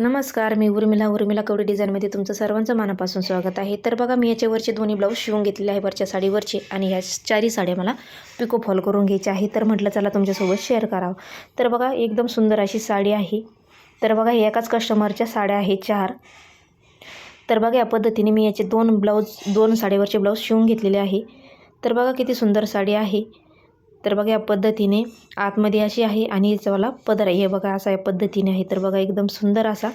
नमस्कार मी उर्मिला. उर्मिला कवडी डिझाईनमध्ये तुमचं सर्वांचं मनापासून स्वागत आहे. तर बघा मी याच्यावरचे दोन्ही ब्लाऊज शिवून घेतलेले आहे वरच्या साडीवरचे आणि या चारही साड्या मला पिको फॉल करून घ्यायच्या आहे तर म्हटलं चला तुमच्यासोबत शेअर करावं. तर बघा एकदम सुंदर अशी साडी आहे. तर बघा हे एकाच कस्टमरच्या साड्या आहेत चार. तर बघा या पद्धतीने मी याचे दोन ब्लाऊज दोन साडीवरचे ब्लाऊज शिवून घेतलेले आहे. तर बघा किती सुंदर साडी आहे. तर बघा या पद्धतीने आतमध्ये अशी आहे आणि याचावाला पदर आहे. हे बघा असा या पद्धतीने आहे. तर बघा एकदम सुंदर असा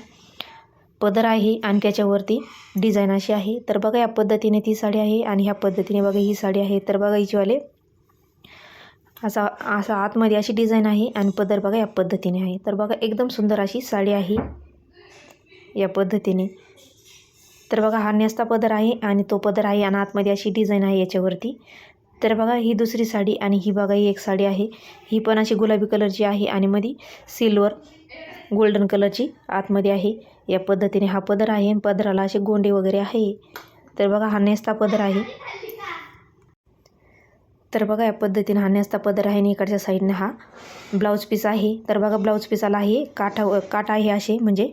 पदर आहे आणि त्याच्यावरती डिझाईन अशी आहे. तर बघा या पद्धतीने ती साडी आहे आणि ह्या पद्धतीने बघा ही साडी आहे. तर बघा हिचीवाले असा असा आतमध्ये अशी डिझाईन आहे आणि पदर बघा या पद्धतीने आहे. तर बघा एकदम सुंदर अशी साडी आहे या पद्धतीने. तर बघा हा नेस्ता पदर आहे आणि तो पदर आहे आणि आतमध्ये अशी डिझाईन आहे याच्यावरती. तर बघा ही दुसरी साडी आणि ही बघा ही एक साडी आहे. ही पण अशी गुलाबी कलरची आहे आणि मध्ये सिल्वर गोल्डन कलरची आतमध्ये आहे. या पद्धतीने हा पदर आहे पदराला असे गोंडे वगैरे आहे. तर बघा हा नेस्ता पदर आहे. तर बघा या पद्धतीने हा नेस्ता पदर आहे आणि इकडच्या साईडने हा ब्लाऊज पीस आहे. तर बघा ब्लाऊज पीसाला आहे काठा काटा आहे असे म्हणजे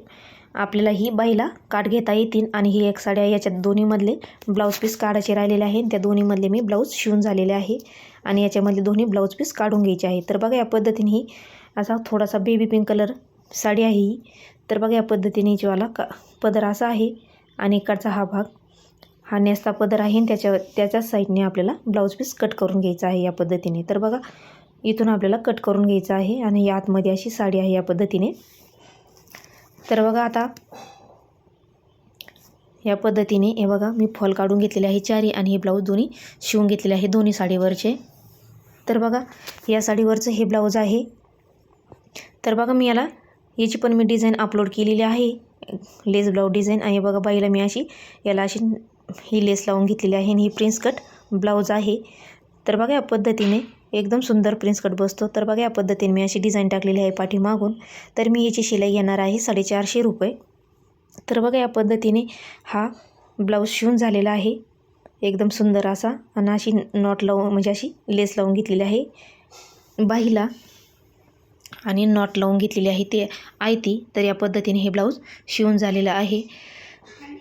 आपल्याला ही बाईला काठ घेता येतील आणि ही एक साडी आहे याच्यात दोन्हीमधले ब्लाऊज पीस काढायचे राहिलेले आहे त्या दोन्हीमधले मी ब्लाऊज शिवून झालेले आहे. आणि याच्यामधले दोन्ही ब्लाऊज पीस काढून घ्यायचे आहे तर बघा या पद्धतीने ही असा थोडासा बेबी पिंक कलर साडी आहे ही. तर बघा या पद्धतीने जीवाला का पदर असा आहे आणि इकडचा हा भाग हा नेसता पदर आहे आणि त्याच्या त्याच्याच साईडने आपल्याला ब्लाऊज पीस कट करून घ्यायचा आहे या पद्धतीने. तर बघा इथून आपल्याला कट करून घ्यायचं आहे आणि या आतमध्ये अशी साडी आहे या पद्धतीने. तर बघा आता या पद्धतीने हे बघा मी फॉल काढून घेतलेले आहे चारी आणि हे ब्लाऊज दोन्ही शिवून घेतलेले आहे दोन्ही साडीवरचे. तर बघा या साडीवरचं हे ब्लाऊज आहे. तर बघा मी याला याची पण मी डिझाईन अपलोड केलेली आहे. लेस ब्लाऊज डिझाईन आणि बघा बाईला मी अशी याला अशी ही लेस लावून घेतलेली आहे आणि ही प्रिन्स कट ब्लाऊज आहे. तर बघा या पद्धतीने एकदम सुंदर प्रिन्स कट बसतो. तर बघा या पद्धतीने मी अशी डिझाईन टाकलेली आहे पाठीमागून. तर मी याची शिलाई घेणार आहे साडेचारशे रुपये. तर बघा या पद्धतीने हा ब्लाऊज शिवून झालेला आहे. एकदम सुंदर असा. आणि अशी नॉट लावून म्हणजे अशी लेस लावून घेतलेली आहे. बाहीला आणि नॉट लावून घेतलेली आहे. ते आयती तर या पद्धतीने हे ब्लाऊज शिवून झालेलं आहे.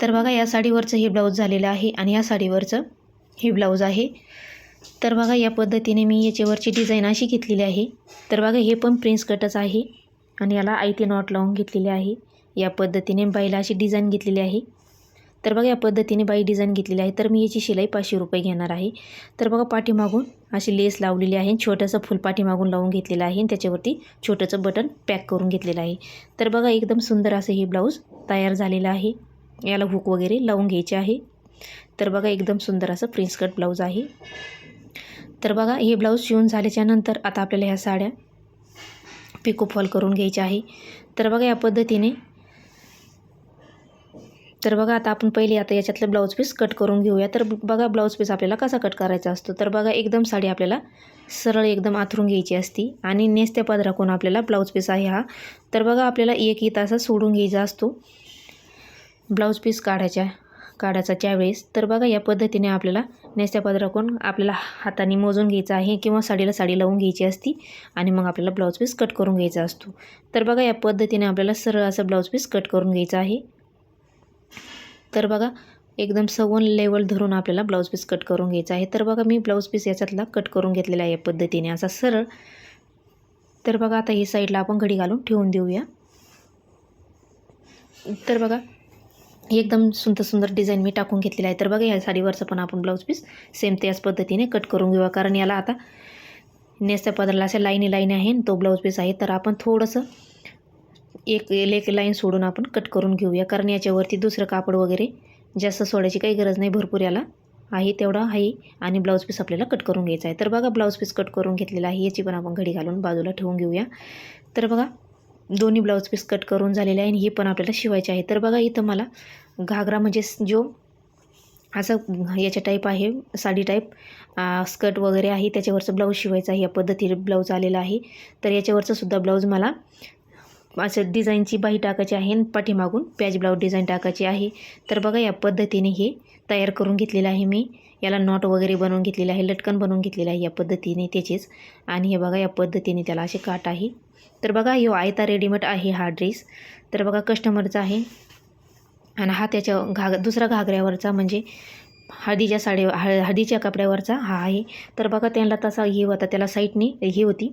तर बघा या साडीवरचं हे ब्लाऊज झालेलं आहे. आणि या साडीवरचं हे ब्लाऊज आहे. तर बघा या पद्धतीने मी याच्यावरची डिझाईन अशी घेतलेली आहे. तर बघा हे पण प्रिन्स कटच आहे आणि याला आयती नॉट लावून घेतलेली आहे. या पद्धतीने बाईला अशी डिझाईन घेतलेली आहे. तर बघा या पद्धतीने बाई डिझाईन घेतलेली आहे. तर मी याची शिलाई पाचशे रुपये घेणार आहे. तर बघा पाठीमागून अशी लेस लावलेली आहे छोटंसं फुल पाठीमागून लावून घेतलेलं आहे आणि त्याच्यावरती छोटंसं बटन पॅक करून घेतलेलं आहे. तर बघा एकदम सुंदर असं हे ब्लाऊज तयार झालेलं आहे. याला हुक वगैरे लावून घ्यायचे आहे. तर बघा एकदम सुंदर असं प्रिन्स कट ब्लाऊज आहे. तर बघा हे ब्लाऊज शिवून झाल्याच्यानंतर आता आपल्याला ह्या साड्या पिको फॉल करून घ्यायच्या आहे. तर बघा या पद्धतीने. तर बघा आता आपण पहिले आता याच्यातलं ब्लाऊज पीस कट करून घेऊया. तर बघा ब्लाऊज पीस आपल्याला कसा कट करायचा असतो? तर बघा एकदम साडी आपल्याला सरळ एकदम आथरून घ्यायची असती. आणि नेसत्या पदराकून आपल्याला ब्लाऊज पीस आहे हा. तर बघा आपल्याला एक ही तासा सोडून घ्यायचा असतो. ब्लाऊज पीस काढायच्या. काढायचा त्यावेळेस तर बघा या पद्धतीने आपल्याला नेसत्या पदराकून आपल्याला हाताने मोजून घ्यायचं आहे किंवा साडीला साडी लावून घ्यायची असती आणि मग आपल्याला ब्लाऊज पीस कट करून घ्यायचा असतो. तर बघा या पद्धतीने आपल्याला सरळ असं ब्लाऊज पीस कट करून घ्यायचं आहे. तर बघा एकदम सवन लेवल धरून आपल्याला ब्लाऊज पीस कट करून घ्यायचा आहे. तर बघा मी ब्लाऊज पीस याच्यातला कट करून घेतलेला आहे या पद्धतीने असा सरळ. तर बघा आता ही साईडला आपण घडी घालून ठेवून देऊया. तर बघा एकदम सुंदर सुंदर डिझाईन मी टाकून घेतलेलं आहे. तर बघा या साडीवरचं पण आपण ब्लाऊज पीस सेम त्याच पद्धतीने कट करून घेऊया कारण याला आता नेसत्या पदरला अशा लाईनी लाईनी आहे तो ब्लाऊज पीस आहे. तर आपण थोडंसं एक एक लाईन सोडून आपण कट करून घेऊया. कारण याच्यावरती दुसरं कापड वगैरे जास्त सोडायची काही गरज नाही. भरपूर याला आहे तेवढा आहे आणि ब्लाऊज पीस आपल्याला कट करून घ्यायचा आहे. तर बघा ब्लाऊज पीस कट करून घेतलेला आहे. याची पण आपण घडी घालून बाजूला ठेवून घेऊया. तर बघा दोन्ही ब्लाऊज पीस कट करून झालेले आहे आणि हे पण आपल्याला शिवायचे आहे. तर बघा इथं मला घागरा म्हणजे जो असा याच्या टाईप आहे साडी टाईप स्कर्ट वगैरे आहे त्याच्यावरचं ब्लाऊज शिवायचं आहे. या पद्धतीने ब्लाऊज आलेला आहे. तर याच्यावरचं सुद्धा ब्लाऊज मला असं डिझाईनची बाही टाकायची आहे आणि पाठीमागून पॅच ब्लाऊज डिझाईन टाकायची आहे. तर बघा या पद्धतीने हे तयार करून घेतलेलं आहे मी. याला नॉट वगैरे बनवून घेतलेलं आहे लटकन बनवून घेतलेलं आहे या पद्धतीने त्याचेच. आणि हे बघा या पद्धतीने त्याला असे काट आहे. तर बघा यो आयता रेडीमेड आहे हा ड्रेस. तर बघा कस्टमरचा आहे. आणि हा त्याच्या घाग दुसरा घागऱ्यावरचा म्हणजे हळदीच्या साडी हळ हळदीच्या कपड्यावरचा हा आहे. तर बघा त्यांना तसा हे होता त्याला साईटने ही होती.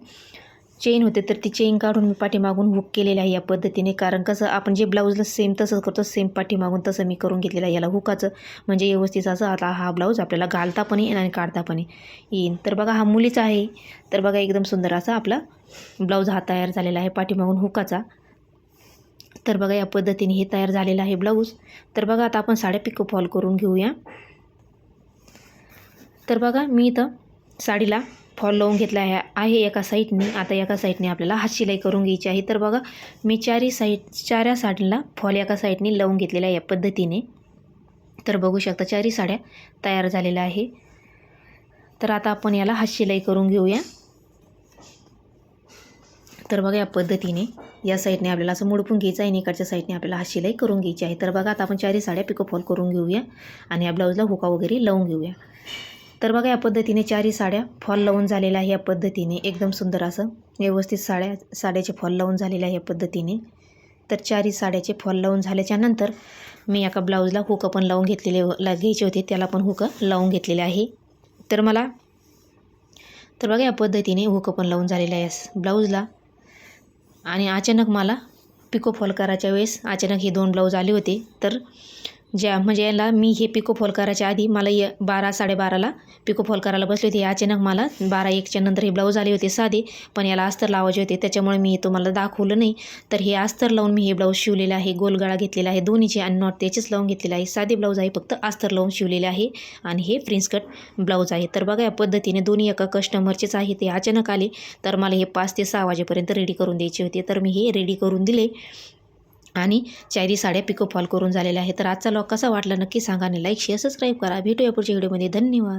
चेन होते तर ती चेन काढून मी पाठीमागून हुक केलेली आहे या पद्धतीने. कारण कसं आपण जे ब्लाऊजला सेम तसंच करतो सेम पाठीमागून तसं मी करून घेतलेलं आहे. याला हुकाचं म्हणजे व्यवस्थित असं आता हा ब्लाऊज आपल्याला घालता पण येईल आणि काढता पण येईल. तर बघा हा मुलीचा आहे. तर बघा एकदम सुंदर असा आपला ब्लाऊज हा तयार झालेला आहे पाठीमागून हुकाचा तर बघा या पद्धतीने हे तयार झालेलं आहे ब्लाऊज तर बघा आता आपण साड्या पिको फॉल करून घेऊया. तर बघा मी इथं साडीला फॉल लावून घेतला आहे. आहे एका साईडने आता एका साईडने आपल्याला हात शिलाई करून घ्यायची आहे. तर बघा मी चारही साईड चाऱ्या साडीला फॉल एका साईडने लावून घेतलेला आहे या पद्धतीने. तर बघू शकता चारही साड्या तयार झालेल्या आहे. तर आता आपण याला हात शिलाई करून घेऊया. तर बघा या पद्धतीने या साईडने आपल्याला असं मुडपून घ्यायचं आहे आणि इकडच्या साईडने आपल्याला हात शिलाई करून घ्यायची आहे. तर बघा आता आपण चारही साड्या पिको फॉल करून घेऊया आणि या ब्लाऊजला हुका वगैरे लावून घेऊया. तर बघा या पद्धतीने चारही साड्या फॉल लावून झालेल्या आहे या पद्धतीने. एकदम सुंदर असं व्यवस्थित साड्या साड्याचे फॉल लावून झालेले आहे या पद्धतीने. तर चारही साड्याचे फॉल लावून झाल्याच्यानंतर मी एका ब्लाऊजला हुक पण लावून घेतलेले ला घ्यायचे होते त्याला पण हुकं लावून घेतलेले आहे. तर मला तर बघा या पद्धतीने हुकं पण लावून झालेलं आहे ब्लाऊजला आणि अचानक मला पिको फॉल करायच्या वेळेस अचानक हे दोन ब्लाऊज आले होते. तर ज्या म्हणजे याला मी हे पिको फॉल करायच्या आधी मला य बारा साडेबाराला पिको फॉल करायला बसले होते. अचानक मला बारा एकच्या नंतर हे ब्लाऊज आले होते साधे पण याला अस्तर लावायचे होते. त्याच्यामुळे मी तुम्हाला दाखवलं नाही. तर हे अस्तर लावून मी हे ब्लाऊज शिवलेलं आहे गोलगळा घेतलेला आहे दोन्हीचे आणि नॉट त्याचेच लावून घेतलेलं आहे. साधे ब्लाऊज आहे फक्त अस्तर लावून शिवलेले आहे आणि हे प्रिन्स कट ब्लाऊज आहे. तर बघा या पद्धतीने दोन्ही एका कस्टमरचेच आहे ते अचानक आले. तर मला हे पाच ते सहा वाजेपर्यंत रेडी करून द्यायचे होते. तर मी हे रेडी करून दिले. आणि चारी साड्या पिको फॉल करून झालेल्या आहेत. तर आजचा लॉग कसा वाटला नक्की सांगा आणि लाईक शेअर सबस्क्राईब करा. भेटूया पुढच्या व्हिडिओमध्ये धन्यवाद.